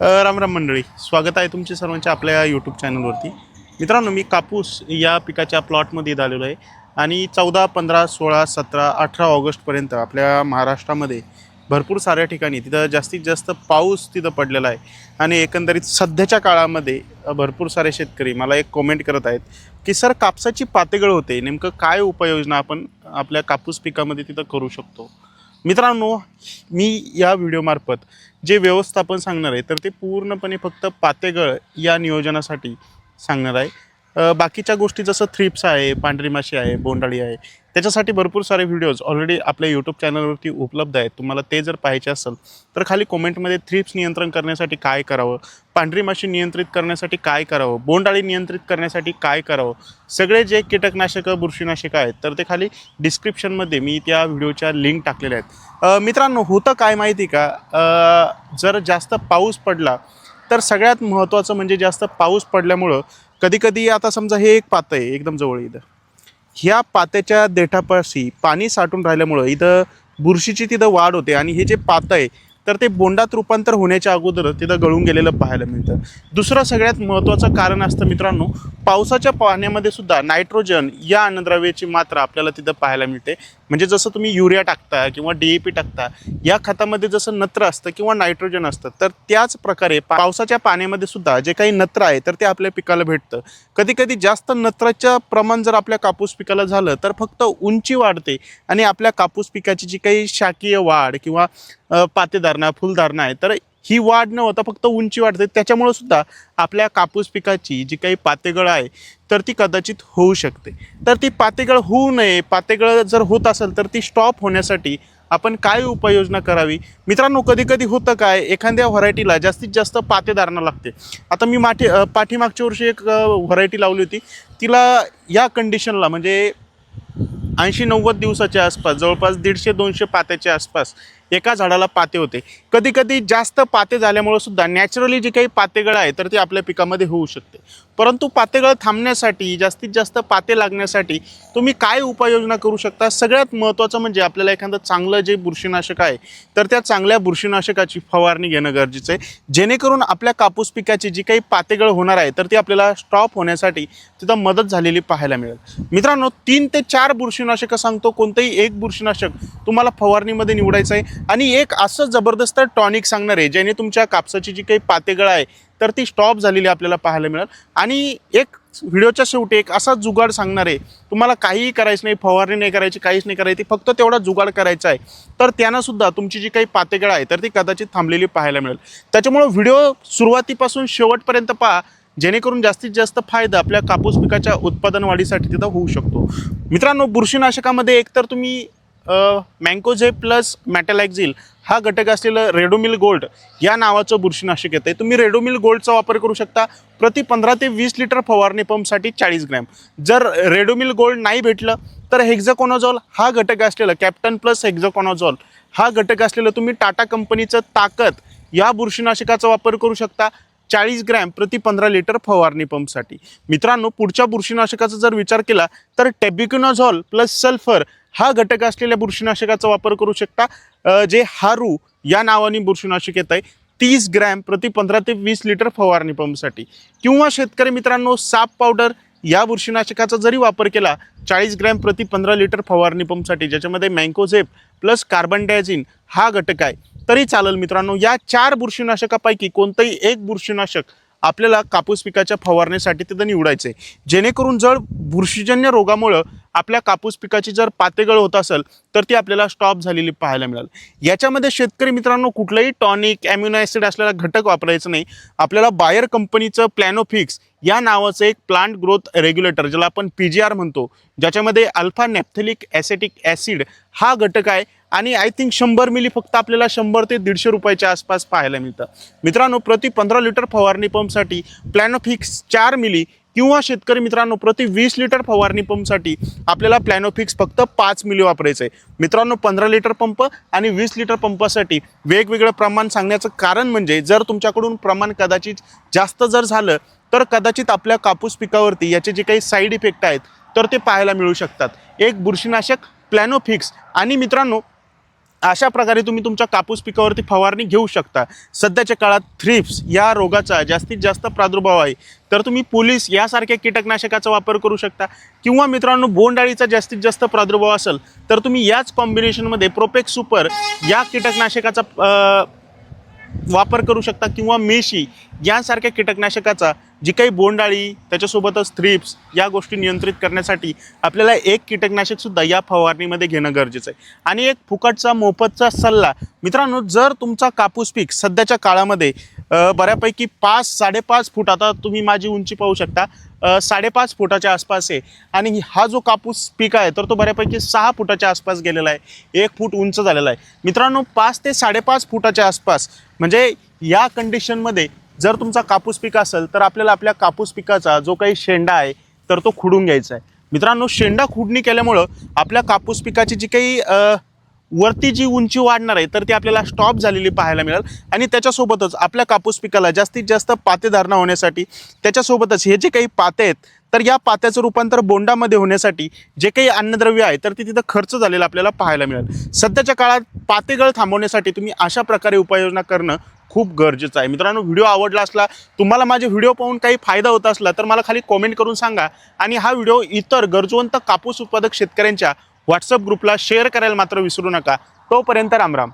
राम राम मंडळी स्वागत आहे तुमचे सर्वांच्या आपल्या यूट्यूब चॅनलवरती मित्रांनो मी कापूस या पिकाच्या प्लॉटमध्ये इथं आलेलो आहे आणि चौदा पंधरा सोळा सतरा अठरा ऑगस्टपर्यंत आपल्या महाराष्ट्रामध्ये भरपूर साऱ्या ठिकाणी तिथं जास्तीत जास्त पाऊस तिथं पडलेला आहे आणि एकंदरीत सध्याच्या काळामध्ये भरपूर सारे शेतकरी मला एक कॉमेंट करत आहेत की सर कापसाची पातेगळ होते नेमकं काय उपाययोजना आपण आपल्या कापूस पिकामध्ये तिथं करू शकतो? मित्रांनो मी या व्हिडिओमार्फत जे व्यवस्थापन सांगणार आहे तर ते पूर्णपणे फक्त पातेगळ या नियोजनासाठी सांगणार आहे. बाकीच्या गोष्टी जसं थ्रिप्स आहे पांढरी माशी आहे बोंडाळी आहे त्याच्यासाठी भरपूर सारे व्हिडिओज ऑलरेडी आपल्या यूट्यूब चॅनलवरती उपलब्ध आहेत. तुम्हाला ते जर पाहायचे असेल तर खाली कॉमेंटमध्ये थ्रिप्स नियंत्रण करण्यासाठी काय करावं पांढरी माशी नियंत्रित करण्यासाठी काय करावं बोंडाळी नियंत्रित करण्यासाठी काय करावं सगळे जे कीटकनाशकं बुरशीनाशकं आहेत तर ते खाली डिस्क्रिप्शनमध्ये मी त्या व्हिडिओच्या लिंक टाकलेल्या आहेत. मित्रांनो होतं काय माहिती का? जर जास्त पाऊस पडला तर सगळ्यात महत्त्वाचं म्हणजे जास्त पाऊस पडल्यामुळं कधीकधी आता समजा हे एक पातं आहे एकदम जवळ इथं. ह्या पात्याच्या देठापाशी पाणी साठून राहिल्यामुळं इथं बुरशीची तिथं वाढ होते आणि हे जे पातं आहे तर ते बोंडात रूपांतर होण्याच्या अगोदर तिथं गळून गेलेलं पाहायला मिळतं. दुसरं सगळ्यात महत्त्वाचं कारण असतं मित्रांनो पावसाच्या पाण्यामध्ये सुद्धा नायट्रोजन या अन्नद्रव्याची मात्रा आपल्याला तिथं पाहायला मिळते. म्हणजे जसं तुम्ही युरिया टाकता किंवा डी ए पी टाकता या खतामध्ये जसं नत्र असतं किंवा नायट्रोजन असतं तर त्याच प्रकारे पावसाच्या पाण्यामध्ये सुद्धा जे काही नत्र आहे तर ते आपल्या पिकाला भेटतं. कधी कधी जास्त नत्राचं प्रमाण जर आपल्या कापूस पिकाला झालं तर फक्त उंची वाढते आणि आपल्या कापूस पिकाची जी काही शाकीय वाढ किंवा पातेधारणा फुलधारणा आहे तर ही वाढ न होता फक्त उंची वाढते. त्याच्यामुळं सुद्धा आपल्या कापूस पिकाची जी काही पातेगळ आहे तर ती कदाचित होऊ शकते. तर ती पातेगळ होऊ नये पातेगळ जर होत असेल तर ती स्टॉप होण्यासाठी आपण काय उपाययोजना करावी? मित्रांनो कधी कधी होतं काय एखाद्या व्हरायटीला जास्तीत जास्त पातेधारणा लागते. आता मी माठी पाठीमागच्या वर्षी एक व्हरायटी लावली होती. तिला या कंडिशनला म्हणजे ऐंशी नव्वद दिवसाच्या आसपास जवळपास दीडशे दोनशे पात्याच्या आसपास एका झाडाला पाते होते. कधी कधी जास्त पाते झाल्यामुळं सुद्धा नॅचरली जी काही पातेगळं आहे तर ती आपल्या पिकामध्ये होऊ शकते. परंतु पातेगळं थांबण्यासाठी जास्तीत जास्त पाते लागण्यासाठी तुम्ही काय उपाययोजना करू शकता? सगळ्यात महत्त्वाचं म्हणजे आपल्याला एखादं चांगलं जे बुरशीनाशक आहे तर त्या चांगल्या बुरशीनाशकाची फवारणी घेणं गरजेचं आहे. जेणेकरून आपल्या कापूस पिकाची जी काही पातेगळ होणार आहे तर ती आपल्याला स्टॉप होण्यासाठी तिथं मदत झालेली पाहायला मिळेल. मित्रांनो तीन ते चार बुरशीनाशकं सांगतो. कोणतंही एक बुरशीनाशक तुम्हाला फवारणीमध्ये निवडायचं आहे. आणि एक असं जबरदस्त टॉनिक सांगणार आहे ज्याने तुमच्या कापसाची जी काही पातेगळ आहे तर ती स्टॉप झालेली आपल्याला पाहायला मिळेल. आणि एक व्हिडिओच्या शेवटी एक असा जुगाड सांगणार आहे तुम्हाला काहीही करायचं नाही फवारणी नाही करायची काहीच नाही करायची फक्त तेवढा जुगाड करायचा आहे. तर त्यांनासुद्धा तुमची जी काही पातेगळ आहे तर ती कदाचित थांबलेली पाहायला मिळेल. त्याच्यामुळं व्हिडिओ सुरुवातीपासून शेवटपर्यंत पहा जेणेकरून जास्तीत जास्त फायदा आपल्या कापूस पिकाच्या उत्पादन वाढीसाठी तिथं होऊ शकतो. मित्रांनो बुरशीनाशकामध्ये एकतर तुम्ही मँकोझे प्लस मॅटॅलॅक्झिल हा घटक असलेलं रेडोमिल गोल्ड या नावाचं बुरशीनाशक येतं आहे तुम्ही रेडोमिल गोल्डचा वापर करू शकता. प्रति पंधरा ते वीस लिटर फवारणी पंपसाठी चाळीस ग्रॅम. जर रेडोमिल गोल्ड नाही भेटलं तर हेक्झाकोनॉझॉल हा घटक असलेलं कॅप्टन प्लस हेक्झाकोनॉझॉल हा घटक असलेलं तुम्ही टाटा कंपनीचं ताकद या बुरशीनाशकाचा वापर करू शकता. चाळीस ग्रॅम प्रति पंधरा लिटर फवारणी पंपसाठी. मित्रांनो पुढच्या बुरशीनाशकाचा जर विचार केला तर टेबिक्युनोझॉल प्लस सल्फर हा घटक असलेल्या बुरशीनाशकाचा वापर करू शकता. जे हारू या नावाने बुरशीनाशक येत आहे तीस ग्रॅम प्रति पंधरा ते वीस लिटर फवारणी पंपसाठी. किंवा शेतकरी मित्रांनो साप पावडर या बुरशीनाशकाचा जरी वापर केला चाळीस ग्रॅम प्रति पंधरा लिटर फवारणी पंपसाठी ज्याच्यामध्ये मँकोझेप प्लस कार्बन डायझिन हा घटक आहे तरी चालेल मित्रांनो या चार बुरशीनाशकापैकी कोणतंही एक बुरशीनाशक आपल्याला कापूस पिकाच्या फवारणीसाठी तिथं निवडायचं आहे जेणेकरून जर बुरशीजन्य रोगामुळं आपल्या कापूस पिकाची जर पातेगळ होत असेल तर ती आपल्याला स्टॉप झालेली पाहायला मिळेल. याच्यामध्ये शेतकरी मित्रांनो कुठलंही टॉनिक ॲम्युनो ॲसिड असलेला घटक वापरायचं नाही. आपल्याला बायर कंपनीचं प्लॅनोफिक्स या नावाचं एक प्लांट ग्रोथ रेग्युलेटर ज्याला आपण पी जी आर म्हणतो ज्याच्यामध्ये अल्फा नॅप्थेलिक ॲसेटिक ॲसिड हा घटक आहे आणि आय थिंक शंभर मिली फक्त आपल्याला शंभर ते दीडशे रुपयाच्या आसपास पाहायला मिळतं. मित्रांनो प्रति पंधरा लिटर फवारणी पंपसाठी प्लॅनोफिक्स चार मिली किंवा शेतकरी मित्रांनो प्रति वीस लिटर फवारणी पंपसाठी आपल्याला प्लॅनोफिक्स फक्त पाच मिली वापरायचं आहे. मित्रांनो पंधरा लिटर पंप आणि वीस लिटर पंपासाठी वेगवेगळं प्रमाण सांगण्याचं कारण म्हणजे जर तुमच्याकडून प्रमाण कदाचित जास्त जर झालं तर कदाचित आपल्या कापूस पिकावरती याचे जे काही साईड इफेक्ट आहेत तर ते पाहायला मिळू शकतात. एक बुरशीनाशक प्लॅनोफिक्स आणि मित्रांनो अशा प्रकारे तुम्ही तुमच्या कापूस पिकावरती फवारणी घेऊ शकता. सध्याच्या काळात थ्रिप्स या रोगाचा जास्तीत जास्त प्रादुर्भाव आहे. तर तुम्ही पोलीस यासारख्या कीटकनाशकाचा वापर करू शकता. किंवा मित्रांनो बोंडाळीचा जास्तीत जास्त प्रादुर्भाव असेल तर तुम्ही याच कॉम्बिनेशनमध्ये प्रोपेक्स सुपर या कीटकनाशकाचा वापर करू शकता किंवा मेशी यांसारख्या कीटकनाशकाचा जी काही बोंडाळी त्याच्यासोबतच थ्रिप्स या गोष्टी नियंत्रित करण्यासाठी आपल्याला एक कीटकनाशकसुद्धा या फवारणीमध्ये घेणं गरजेचं आहे. आणि एक फुकटचा मोफतचा सल्ला. मित्रांनो जर तुमचा कापूस पीक सध्याच्या काळामध्ये बऱ्यापैकी पाच साडेपाच फूट आता तुम्ही माझी उंची पाहू शकता साडेपाच फुटाच्या आसपास आहे. आणि हा जो कापूस पीक आहे तर तो बऱ्यापैकी सहा फुटाच्या आसपास गेलेला आहे. एक फूट उंच झालेला आहे. मित्रांनो पाच ते साडेपाच फुटाच्या आसपास म्हणजे या कंडिशनमध्ये जर तुमचा कापूस पीक असेल तर आपल्याला आपल्या कापूस पिकाचा जो काही शेंडा आहे तर तो खुडून घ्यायचा आहे. मित्रांनो शेंडा खुडणी केल्यामुळं आपल्या कापूस पिकाची जी काही वरती जी उंची वाढणार आहे तर ती आपल्याला स्टॉप झालेली पाहायला मिळेल. आणि त्याच्यासोबतच आपल्या कापूस पिकाला जास्तीत जास्त पातेधारणा होण्यासाठी त्याच्यासोबतच हे जे काही पाते आहेत तर या पात्याचं रूपांतर बोंडामध्ये होण्यासाठी जे काही अन्नद्रव्य आहे तर ते तिथं खर्च झालेला आपल्याला पाहायला मिळेल. सध्याच्या काळात पातेगळ थांबवण्यासाठी तुम्ही अशा प्रकारे उपाययोजना करणं खूप गरजेचं आहे. मित्रांनो व्हिडिओ आवडला असला तुम्हाला माझे व्हिडिओ पाहून काही फायदा होत असला तर मला खाली कॉमेंट करून सांगा. आणि हा व्हिडिओ इतर गरजवंत कापूस उत्पादक शेतकऱ्यांच्या व्हॉट्सअप ग्रुपला शेअर करायला मात्र विसरू नका. तोपर्यंत रामराम.